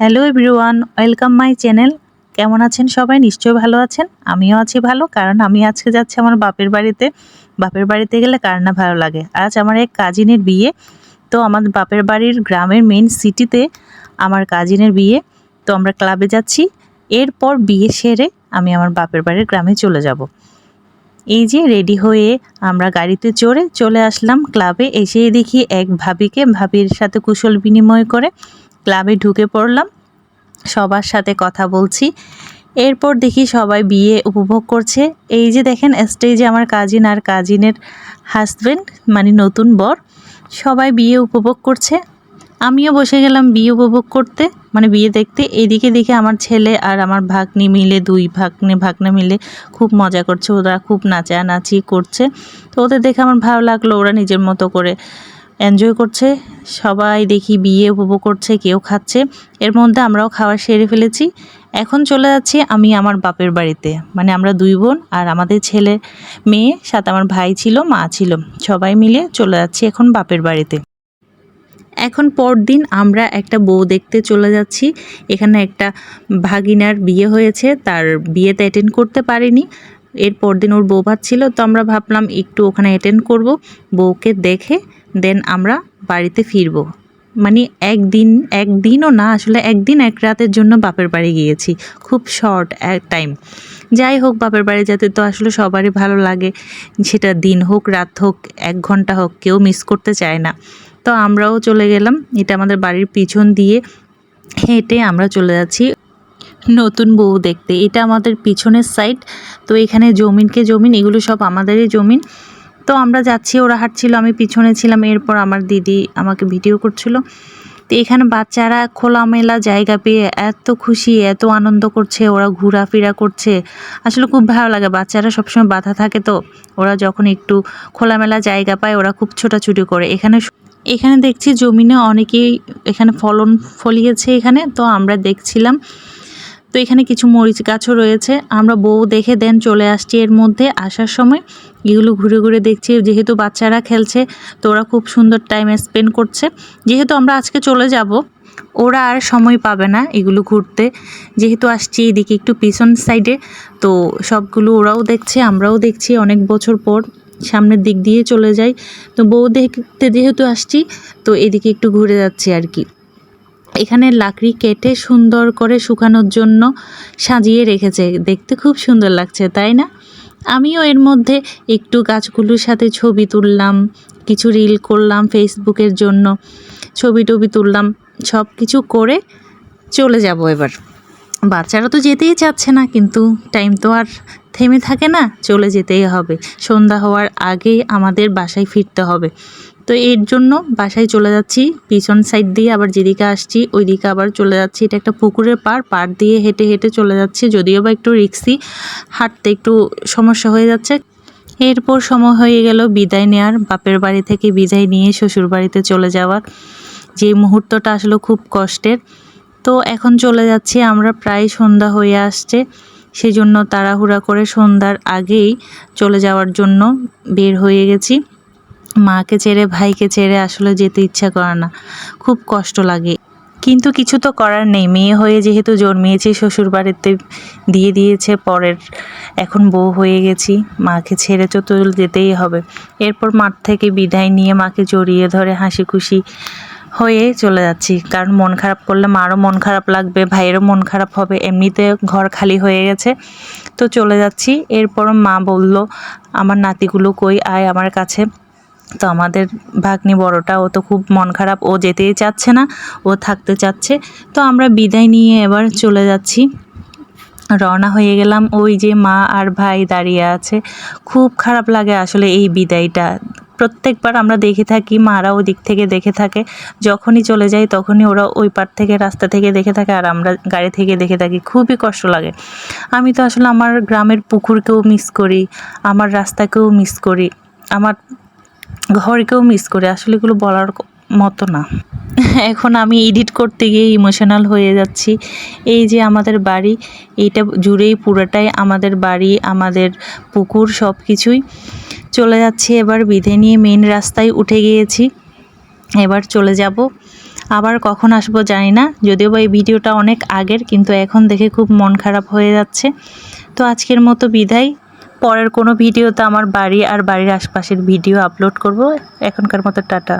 Hello everyone welcome my channel কেমন আছেন সবাই? নিশ্চয়ই ভালো আছেন। আমিও আছি ভালো, কারণ আমি আজকে যাচ্ছি আমার বাপের বাড়িতে। বাপের বাড়িতে গেলে কার না ভালো লাগে? আজ আমার এক কাজিনের বিয়ে। তো আমার বাপের বাড়ির গ্রামের মেন সিটিতে আমার কাজিনের বিয়ে। তো আমরা ক্লাবে যাচ্ছি। এরপর বিয়ে সেরে আমি আমার বাপের বাড়ির গ্রামে চলে যাব। এই যে রেডি হয়ে আমরা গাড়িতে চড়ে চলে আসলাম ক্লাবে এসে দেখি এক ভাবিকে, ভাবির সাথে কুশল বিনিময় করে। ক্লাবে ঢুকে পড়লাম। সবার সাথে কথা বলছি। এরপর দেখি সবাই বিয়ে উপভোগ করছে। এই যে দেখেন স্টেজে আমার কাজিন আর কাজিনের হাজব্যান্ড মানে নতুন বর, সবাই বিয়ে উপভোগ করছে। আমিও বসে গেলাম বিয়ে উপভোগ করতে। মানে বিয়ে দেখতে। এদিকে দেখে আমার ছেলে আর আমার ভাগ্নি মিলে, দুই ভাগ্নে ভাগ্নে মিলে খুব মজা করছে। ওরা খুব নাচানাচি করছে। তো ওদের দেখে আমার ভালো লাগল। ওরা নিজের মতো করে এনজয় করছে। সবাই দেখি বিয়ে উপভোগ করছে, কেউ খাচ্ছে। এর মধ্যে আমরাও খাওয়া সেরে ফেলেছি। এখন চলে যাচ্ছি আমি আমার বাপের বাড়িতে। মানে আমরা দুই বোন আর আমাদের ছেলে মেয়ে, সাথে আমার ভাই ছিল, মা ছিল। সবাই মিলে চলে যাচ্ছি এখন বাপের বাড়িতে। এখন পরদিন আমরা একটা বউ দেখতে চলে যাচ্ছি। এখানে একটা ভাগিনার বিয়ে হয়েছে, তার বিয়েতে অ্যাটেন্ড করতে পারিনি। এর পরদিন ওর বউ ভাত ছিল, তো আমরা ভাবলাম একটু ওখানে অ্যাটেন্ড করব। বউকে দেখে দেন আমরা বাড়িতে ফিরবো। মানে একদিন, একদিনও না, আসলে একদিন এক রাতের জন্য বাপের বাড়ি গিয়েছি। খুব শর্ট এক টাইম যাই হোক, বাপের বাড়ি যেতে তো আসলে সবারই ভালো লাগে। সেটা দিন হোক, রাত হোক, এক ঘণ্টা হোক, কেউ মিস করতে চায় না। তো আমরাও চলে গেলাম। এটা আমাদের বাড়ির পিছন দিয়ে হেঁটে আমরা চলে যাচ্ছি নতুন বউ দেখতে। এটা আমাদের পিছনের সাইড তো এখানে জমিনকে জমিন, এগুলো সব আমাদেরই জমিন। তো আমরা যাচ্ছি, ওরা হাঁটছিল, আমি পিছনে ছিলাম, এরপর আমার দিদি আমাকে ভিডিও করছিল। তো এখানে বাচ্চারা খোলামেলা জায়গা পেয়ে এত খুশি, এত আনন্দ করছে, ওরা ঘোরাফেরা করছে। আসলে খুব ভালো লাগে, বাচ্চারা সবসময় বাধা থাকে তো। ওরা যখন একটু খোলামেলা জায়গা পায়, ওরা খুব ছোটাছুটি করে। এখানে এখানে দেখছি জমিনে অনেকেই এখানে ফলন ফলিয়েছে এখানে, তো আমরা দেখছিলাম তো এখানে কিছু মরিচ গাছও রয়েছে। আমরা বউ দেখে দেন চলে আসছি এর মধ্যে। আসার সময় এগুলো ঘুরে ঘুরে দেখছি, যেহেতু বাচ্চারা খেলছে, তো ওরা খুব সুন্দর টাইম স্পেন্ড করছে। যেহেতু আমরা আজকে চলে যাব, ওরা আর সময় পাবে না এগুলো ঘুরতে। যেহেতু আসছি এদিকে একটু পিছন সাইডে তো সবগুলো ওরাও দেখছে, আমরাও দেখছি অনেক বছর পর সামনের দিক দিয়ে চলে যাই। তো বউ দেখতে যেহেতু আসছি, তো এদিকে একটু ঘুরে যাচ্ছি আর কি। এখানে লাকড়ি কেটে সুন্দর করে শুকানোর জন্য সাজিয়ে রেখেছে। দেখতে খুব সুন্দর লাগছে, তাই না? আমিও এর মধ্যে একটু গাছগুলোর সাথে ছবি তুললাম, কিছু রিল করলাম ফেসবুকের জন্য, ছবি টবি তুললাম সব কিছু করে চলে যাব এবার। বাচ্চারা তো যেতেই চাচ্ছে না, কিন্তু টাইম তো আর থেমে থাকে না, চলে যেতেই হবে। সন্ধ্যা হওয়ার আগেই আমাদের বাসায় ফিরতে হবে। তো এর জন্য বাসায় চলে যাচ্ছি। পিছন সাইড দিয়ে আবার যেদিকে আসছি ওই দিকে আবার চলে যাচ্ছি। এটা একটা পুকুরের পার পার দিয়ে হেঁটে হেঁটে চলে যাচ্ছি। যদিও বা একটু রিক্সি হাঁটতে একটু সমস্যা হয়ে যাচ্ছে। এরপর সময় হয়ে গেল বিদায় নেওয়ার বাপের বাড়ি থেকে বিদায় নিয়ে শ্বশুর বাড়িতে চলে যাওয়ার যে মুহূর্তটা আসলে খুব কষ্টের। তো এখন চলে যাচ্ছি আমরা, প্রায় সন্ধ্যা হয়ে আসছে। সেই জন্য তাড়াহুড়া করে সন্ধ্যার আগেই চলে যাওয়ার জন্য বের হয়ে গেছি। মাকে ছেড়ে, ভাইকে ছেড়ে আসলে যেতে ইচ্ছা করে না। খুব কষ্ট লাগে। কিন্তু কিছু তো করার নেই। মেয়ে হয়ে যেহেতু জন্মিয়েছি শ্বশুর বাড়িতে দিয়ে দিয়েছে, পরের এখন বউ হয়ে গেছি, মাকে ছেড়ে তো তো যেতেই হবে। এরপর মাঠ থেকে বিদায় নিয়ে মাকে জড়িয়ে ধরে হাসি খুশি হয়ে চলে যাচ্ছি। কারণ মন খারাপ করলে মারও মন খারাপ লাগবে, ভাইয়েরও মন খারাপ হবে। এমনিতে ঘর খালি হয়ে গেছে। তো চলে যাচ্ছি। এরপর মা বলল, আমার নাতিগুলো কই? আয় আমার কাছে। তো আমাদের ভাগ্নি বড়টা, ও তো খুব মন খারাপ, ও যেতেই চাচ্ছে না, ও থাকতে চাচ্ছে। তো আমরা বিদায় নিয়ে এবার চলে যাচ্ছি। রওনা হয়ে গেলাম, ওই যে মা আর ভাই দাঁড়িয়ে আছে। খুব খারাপ লাগে আসলে এই বিদায়টা। প্রত্যেকবার আমরা দেখে থাকি, মারা ওই দিক থেকে দেখে থাকে। যখনই চলে যাই তখনই ওরা ওই পার থেকে, রাস্তা থেকে দেখে থাকে আর আমরা গাড়ি থেকে দেখে থাকি। খুবই কষ্ট লাগে। আমি তো আসলে আমার গ্রামের পুকুরকেও মিস করি, আমার রাস্তাকেও মিস করি। আমার ঘরকেও মিস করি, আসলে এগুলো বলার মতো না। এখন আমি এডিট করতে গিয়ে ইমোশনাল হয়ে যাচ্ছি। এই যে আমাদের বাড়ি, এইটা জুড়েই পুরোটাই আমাদের বাড়ি, আমাদের পুকুর সব কিছুই চলে যাচ্ছি এবার, বিধে নিয়ে মেন রাস্তায় উঠে গিয়েছি। এবার চলে যাব। আবার কখন আসব জানি না, যদিও বা এই ভিডিওটা অনেক আগের, কিন্তু এখন দেখে খুব মন খারাপ হয়ে যাচ্ছে। তো আজকের মতো বিদায়। পরের কোনো ভিডিওতে আমার বাড়ি আর বাড়ির আশপাশের ভিডিও আপলোড করব। এখনকার মতো টাটা।